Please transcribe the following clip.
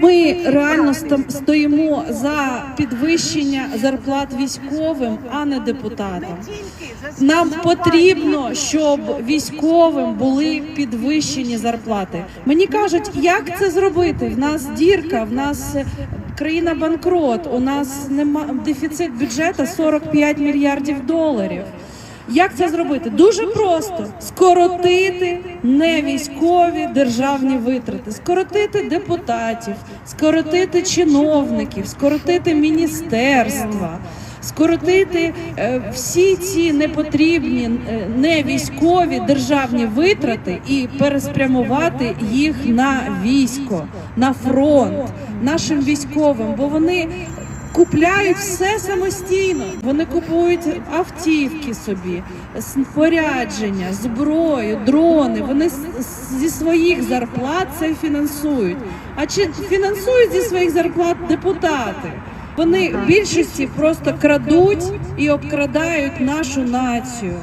Ми реально стоїмо за підвищення зарплат військовим, а не депутатам. Нам потрібно, щоб військовим були підвищені зарплати. Мені кажуть, як це зробити? В нас дірка, в нас е, країна банкрот, у нас нема дефіцит бюджету 45 мільярдів доларів. Як це зробити? Дуже просто. Скоротити невійськові державні витрати, скоротити депутатів, скоротити чиновників, скоротити міністерства, скоротити е, всі ці непотрібні е, невійськові державні витрати і переспрямувати їх на військо, на фронт, нашим військовим, бо вони купляють все самостійно. Вони купують автівки собі, спорядження, зброю, дрони. Вони зі своїх зарплат це фінансують. А чи фінансують зі своїх зарплат депутати? Вони в більшості просто крадуть і обкрадають нашу націю.